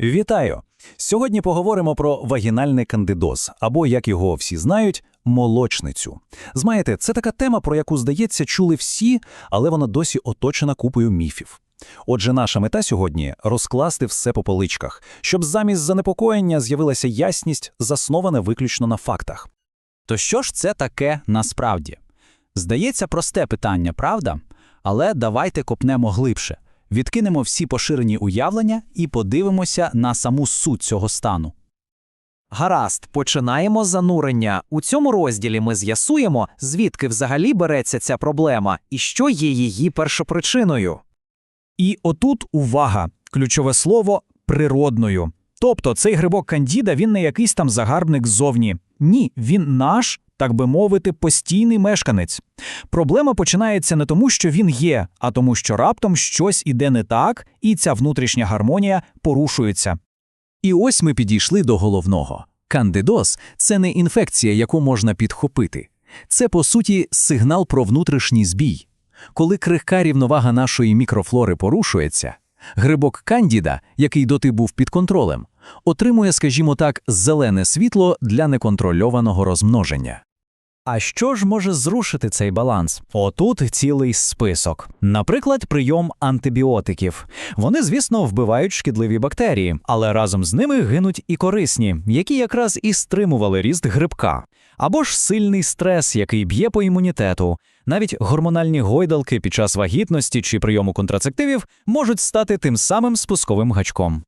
Вітаю! Сьогодні поговоримо про вагінальний кандидоз, або, як його всі знають, молочницю. Знаєте, це така тема, про яку, здається, чули всі, але вона досі оточена купою міфів. Отже, наша мета сьогодні – розкласти все по поличках, щоб замість занепокоєння з'явилася ясність, заснована виключно на фактах. То що ж це таке насправді? Здається, просте питання, правда? Але давайте копнемо глибше, відкинемо всі поширені уявлення і подивимося на саму суть цього стану. Гаразд, починаємо занурення. У цьому розділі ми з'ясуємо, звідки взагалі береться ця проблема і що є її першопричиною. І отут увага, ключове слово природною. Тобто цей грибок Кандіда він не якийсь там загарбник ззовні. Ні, він наш, так би мовити, постійний мешканець. Проблема починається не тому, що він є, а тому, що раптом щось іде не так, і ця внутрішня гармонія порушується. І ось ми підійшли до головного. Кандидоз – це не інфекція, яку можна підхопити. Це, по суті, сигнал про внутрішній збій. Коли крихка рівновага нашої мікрофлори порушується, грибок Кандіда, який доти був під контролем, отримує, скажімо так, зелене світло для неконтрольованого розмноження. А що ж може зрушити цей баланс? Отут цілий список. Наприклад, прийом антибіотиків. Вони, звісно, вбивають шкідливі бактерії, але разом з ними гинуть і корисні, які якраз і стримували ріст грибка. Або ж сильний стрес, який б'є по імунітету. Навіть гормональні гойдалки під час вагітності чи прийому контрацептивів можуть стати тим самим спусковим гачком.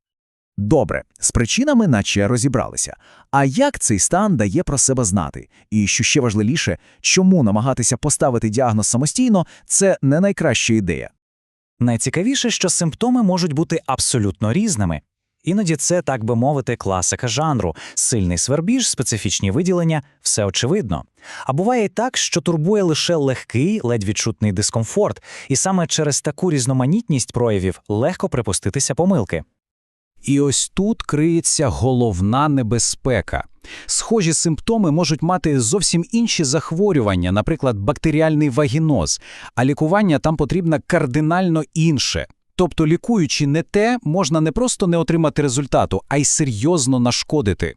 Добре, з причинами наче розібралися. А як цей стан дає про себе знати? І що ще важливіше, чому намагатися поставити діагноз самостійно це не найкраща ідея? Найцікавіше, що симптоми можуть бути абсолютно різними. Іноді це, так би мовити, класика жанру, сильний свербіж, специфічні виділення, все очевидно. А буває і так, що турбує лише легкий, ледь відчутний дискомфорт, і саме через таку різноманітність проявів легко припуститися помилки. І ось тут криється головна небезпека. Схожі симптоми можуть мати зовсім інші захворювання, наприклад, бактеріальний вагіноз, а лікування там потрібно кардинально інше. Тобто, лікуючи не те, можна не просто не отримати результату, а й серйозно нашкодити.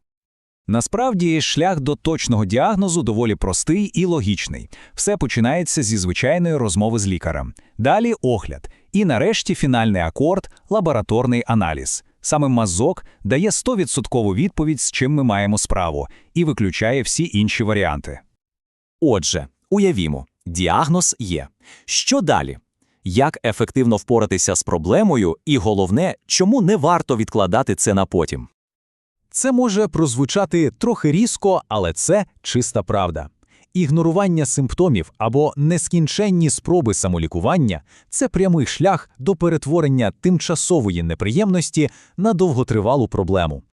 Насправді, шлях до точного діагнозу доволі простий і логічний. Все починається зі звичайної розмови з лікарем. Далі огляд. І нарешті фінальний акорд лабораторний аналіз. Саме мазок дає 100% відповідь, з чим ми маємо справу, і виключає всі інші варіанти. Отже, уявімо, діагноз є. Що далі? Як ефективно впоратися з проблемою, і головне, чому не варто відкладати це на потім? Це може прозвучати трохи різко, але це чиста правда. Ігнорування симптомів або нескінченні спроби самолікування це прямий шлях до перетворення тимчасової неприємності на довготривалу проблему.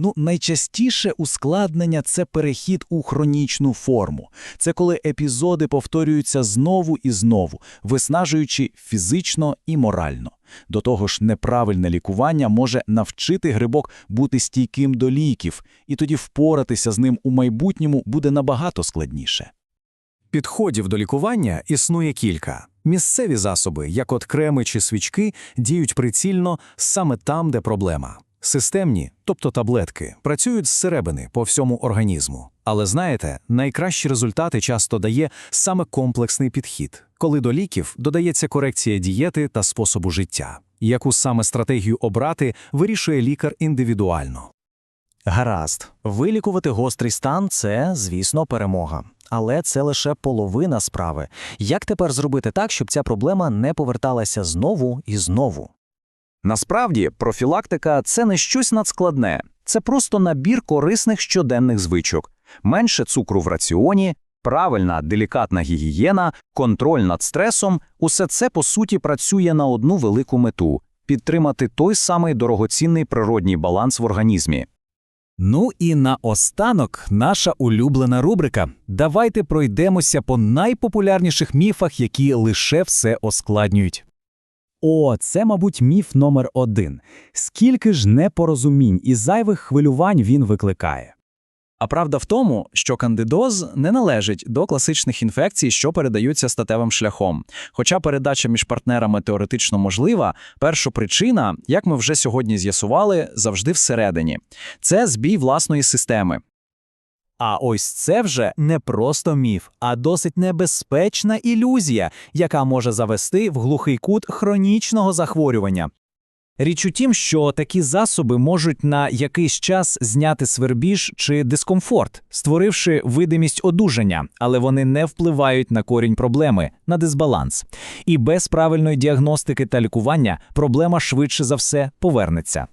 Ну, найчастіше ускладнення це перехід у хронічну форму. Це коли епізоди повторюються знову і знову, виснажуючи фізично і морально. До того ж, неправильне лікування може навчити грибок бути стійким до ліків, і тоді впоратися з ним у майбутньому буде набагато складніше. Підходів до лікування існує кілька. Місцеві засоби, як от креми чи свічки, діють прицільно саме там, де проблема. Системні, тобто таблетки, працюють зсередини по всьому організму. Але знаєте, найкращі результати часто дає саме комплексний підхід, коли до ліків додається корекція дієти та способу життя. Яку саме стратегію обрати, вирішує лікар індивідуально. Гаразд, вилікувати гострий стан це, звісно, перемога. Але це лише половина справи. Як тепер зробити так, щоб ця проблема не поверталася знову і знову? Насправді, профілактика це не щось надскладне, це просто набір корисних щоденних звичок, менше цукру в раціоні, правильна делікатна гігієна, контроль над стресом усе це по суті працює на одну велику мету підтримати той самий дорогоцінний природній баланс в організмі. Ну і наостанок наша улюблена рубрика. Давайте пройдемося по найпопулярніших міфах, які лише все оскладнюють. О, це, мабуть, міф номер один. Скільки ж непорозумінь і зайвих хвилювань він викликає. А правда в тому, що кандидоз не належить до класичних інфекцій, що передаються статевим шляхом. Хоча передача між партнерами теоретично можлива, першопричина, як ми вже сьогодні з'ясували, завжди всередині. Це збій власної системи. А ось це вже не просто міф, а досить небезпечна ілюзія, яка може завести в глухий кут хронічного захворювання. Річ у тім, що такі засоби можуть на якийсь час зняти свербіж чи дискомфорт, створивши видимість одужання, але вони не впливають на корінь проблеми, на дисбаланс. І без правильної діагностики та лікування проблема швидше за все повернеться.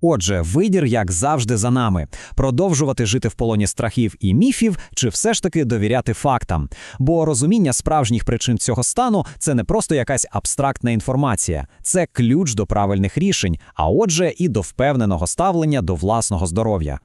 Отже, вибір, як завжди, за нами продовжувати жити в полоні страхів і міфів, чи все ж таки довіряти фактам. Бо розуміння справжніх причин цього стану це не просто якась абстрактна інформація, це ключ до правильних рішень, а отже, і до впевненого ставлення до власного здоров'я.